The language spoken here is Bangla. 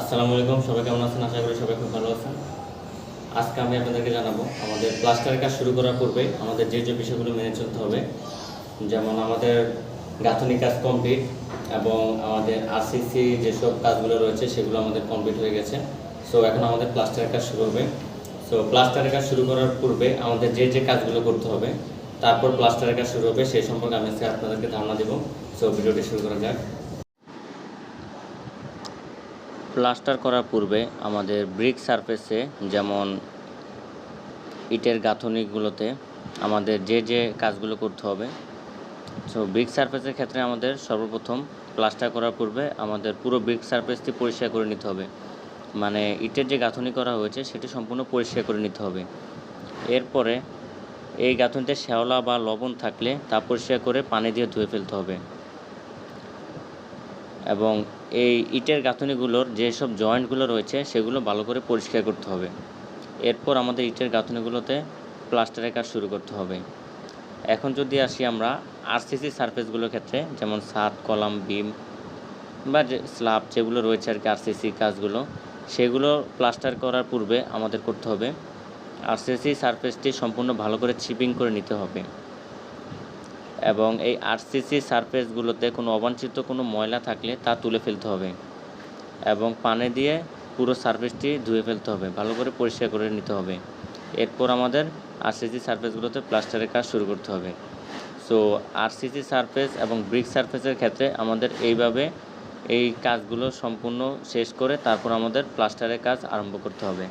আসসালামু আলাইকুম, সবাই কেমন আছেন? আশা করি সবাই খুব ভালো আছেন। আজকে আমি আপনাদেরকে জানাব, আমাদের প্লাস্টারের কাজ শুরু করার পূর্বে আমাদের যে যে বিষয়গুলো মেনে চলতে হবে। যেমন আমাদের গাঁথনি কাজ কমপ্লিট এবং আমাদের আরসিসি যেসব কাজগুলো রয়েছে সেগুলো আমাদের কমপ্লিট হয়ে গেছে। সো এখন আমাদের প্লাস্টারের কাজ শুরু হবে। সো প্লাস্টারের কাজ শুরু করার পূর্বে আমাদের যে যে কাজগুলো করতে হবে, তারপর প্লাস্টারের কাজ শুরু হবে। সেই সম্পর্কে আমি আপনাদেরকে ধারণা দেবো। সো ভিডিওটি শুরু করা যাক। প্লাস্টার করার পূর্বে আমাদের ব্রিক সারফেসে যেমন ইটের গাঁথনিগুলোতে আমাদের যে যে কাজগুলো করতে হবে। সো ব্রিক সারফেসের ক্ষেত্রে আমাদের সর্বপ্রথম প্লাস্টার করার পূর্বে আমাদের পুরো ব্রিক সারফেসটি পরিষ্কার করে নিতে হবে। মানে ইটের যে গাঁথনি করা হয়েছে সেটি সম্পূর্ণ পরিষ্কার করে নিতে হবে। এরপরে এই গাঁথনিতে শ্যাওলা বা লবণ থাকলে তা পরিষ্কার করে পানি দিয়ে ধুয়ে ফেলতে হবে। এবং এই ইটের গাঁথনিগুলোর যেসব জয়েন্টগুলো রয়েছে, সেগুলো ভালো করে পরিষ্কার করতে হবে। এরপর আমাদের ইটের গাঁথনিগুলোতে প্লাস্টারের কাজ শুরু করতে হবে। এখন যদি আসি আমরা আরসিসি সারফেসগুলোর ক্ষেত্রে, যেমন ছাদ, কলাম, বিম বা যে স্ল্যাব যেগুলো রয়েছে আর কি আরসিসি কাজগুলো, সেগুলো প্লাস্টার করার পূর্বে আমাদের করতে হবে। আরসিসি সারফেসটি সম্পূর্ণ ভালো করে চিপিং করে নিতে হবে। এবং এই আরসিসি সারফেসগুলোতে কোনো অবাঞ্ছিত কোনো ময়লা থাকলে তা তুলে ফেলতে হবে এবং পানি দিয়ে পুরো সারফেসটি ধুয়ে ফেলতে হবে, ভালো করে পরিষ্কার করে নিতে হবে। এরপর আমাদের আরসিসি সারফেসগুলোতে প্লাস্টারের কাজ শুরু করতে হবে। সো আরসিসি সারফেস এবং ব্রিক সারফেসের ক্ষেত্রে আমাদের এইভাবে এই কাজগুলো সম্পূর্ণ শেষ করে তারপর আমাদের প্লাস্টারের কাজ আরম্ভ করতে হবে।